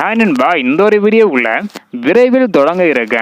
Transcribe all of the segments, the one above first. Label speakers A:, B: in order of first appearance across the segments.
A: Hi பா இந்த ஒரு வீடியோவுல விரைவில் தொடங்க இருக்க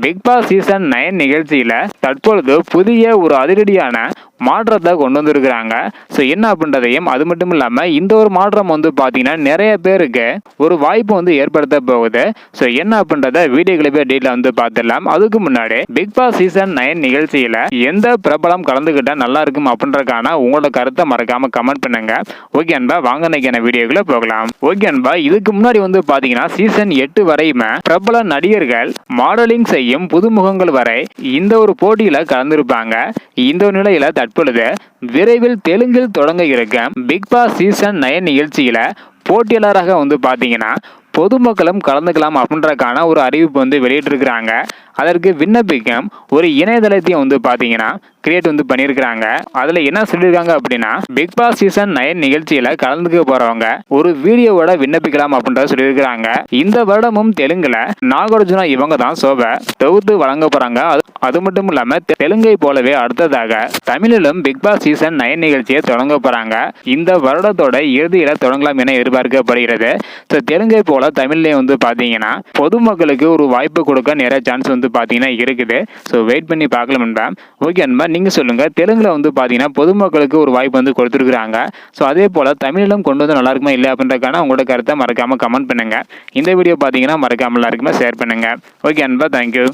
A: பிக் பாஸ் சீசன் நைன் நிகழ்ச்சியில் தற்பொழுது புதிய ஒரு அதிரடியான மாற்றத்தை கொண்டு வந்திருக்கிறாங்க. ஸோ என்ன அப்படின்றதையும் அது மட்டும் இல்லாமல் இந்த ஒரு மாற்றம் வந்து பார்த்தீங்கன்னா நிறைய பேருக்கு ஒரு வாய்ப்பு வந்து ஏற்படுத்த போகுது. ஸோ என்ன அப்படின்றத வீடியோ கிளிப்பே டீட்டில் வந்து பார்த்துடலாம் அதுக்கு முன்னாடி பிக் பாஸ் சீசன் நைன் நிகழ்ச்சியில் எந்த பிரபலம் கலந்துக்கிட்டால் நல்லா இருக்கும் அப்படின்றக்கான உங்களோட கருத்தை மறக்காம கமெண்ட் பண்ணுங்க. ஓகே அன்பா வாங்க நினைக்கிற வீடியோக்குள்ள போகலாம். ஓகே அன்பா இதுக்கு முன்னாடி வந்து பார்த்தீங்கன்னா சீசன் எட்டு வரையுமே பிரபல நடிகர்கள் மாடலிங் செய்யும் புதுமுகங்கள் வரை இந்த ஒரு போட்டியில் கலந்துருப்பாங்க. இந்த நிலையில் தற்பொழுது விரைவில் தெலுங்கில் தொடங்க இருக்க பிக் பாஸ் சீசன் நயன் நிகழ்ச்சியில் போட்டியாளராக வந்து பார்த்தீங்கன்னா பொதுமக்களும் கலந்துக்கலாம் அப்படின்றக்கான ஒரு அறிவிப்பு வந்து வெளியிட்டிருக்கிறாங்க. அதற்கு விண்ணப்பிக்கும் ஒரு இணையதளத்தையும் வந்து பார்த்தீங்கன்னா கிரியேட் வந்து பண்ணியிருக்கிறாங்க. அதில் என்ன சொல்லியிருக்காங்க அப்படின்னா பிக் பாஸ் சீசன் நைன் நிகழ்ச்சியில் கலந்துக்க போகிறவங்க ஒரு வீடியோவோட விண்ணப்பிக்கலாம் அப்படின்றத சொல்லியிருக்கிறாங்க. இந்த வருடமும் தெலுங்கில் நாகார்ஜுனா இவங்க தான் சோபை தொகுத்து வழங்க போகிறாங்க அது அது மட்டும் இல்லாமல் தெலுங்கை போலவே அடுத்ததாக தமிழிலும் பிக் பாஸ் சீசன் நயன் நிகழ்ச்சியை தொடங்க போகிறாங்க இந்த வருடத்தோட இறுதியில் தொடங்கலாம் என எதிர்பார்க்கப்படுகிறது. ஸோ தெலுங்கை போல தமிழ்லேயும் வந்து பார்த்தீங்கன்னா பொதுமக்களுக்கு ஒரு வாய்ப்பு கொடுக்க நிறைய சான்ஸ் வந்து பார்த்தீங்கன்னா இருக்குது. ஸோ வெயிட் பண்ணி பார்க்கலாம் நண்பா. ஓகே நண்பா நீங்கள் சொல்லுங்கள் தெலுங்கில் வந்து பார்த்தீங்கன்னா பொதுமக்களுக்கு ஒரு வாய்ப்பு வந்து கொடுத்துருக்குறாங்க. ஸோ அதே போல் தமிழிலும் கொண்டு வந்து நல்லா இருக்குமா இல்லை அப்படின்றக்கான உங்களோட கருத்தை மறக்காமல் கமெண்ட் பண்ணுங்கள் இந்த வீடியோ பார்த்தீங்கன்னா மறக்காமல் எல்லாருக்குமே ஷேர் பண்ணுங்கள் ஓகே நண்பா தேங்க்யூ